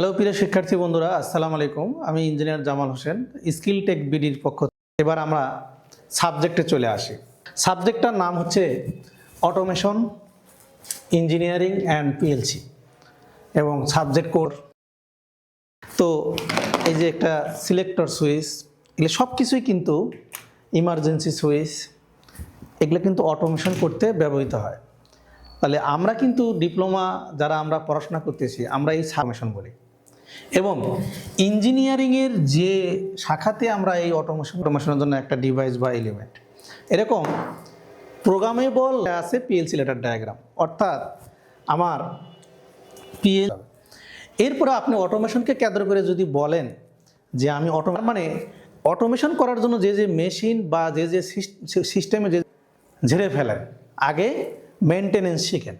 Hello প্রিয় শিক্ষার্থী বন্ধুরা, আসসালামু আলাইকুম। আমি engineer Jamal Hossain, skill tech বিডির পক্ষ এবার আমরা সাবজেক্টে চলে আসি। সাবজেক্টটার নাম হচ্ছে অটোমেশন, ইঞ্জিনিয়ারিং অ্যান্ড পিএলসি এবং সাবজেক্ট কোড। তো এই যে একটা সিলেক্টর সুইচ, এগুলো সব কিছুই কিন্তু ইমার্জেন্সি সুইচ, এগুলো কিন্তু অটোমেশন করতে ব্যবহৃত হয়। তাহলে আমরা কিন্তু ডিপ্লোমা, যারা আমরা পড়াশোনা করতেছি, আমরা এই সাবমেশন বলি। এবং ইঞ্জিনিয়ারিংয়ের যে শাখাতে আমরা এই অটোমেশন অটোমেশনের জন্য একটা ডিভাইস বা এলিমেন্ট এরকম প্রোগ্রামেবল আছে পিএলসি লেটার ডায়াগ্রাম অর্থাৎ আমার পিএল এরপরে আপনি অটোমেশনকে কেন্দ্র করে যদি বলেন যে আমি অটো মানে অটোমেশন করার জন্য যে যে মেশিন বা যে যে সিস্টেমে যে ঝেড়ে ফেলেন, আগে মেনটেনেন্স শিখেন।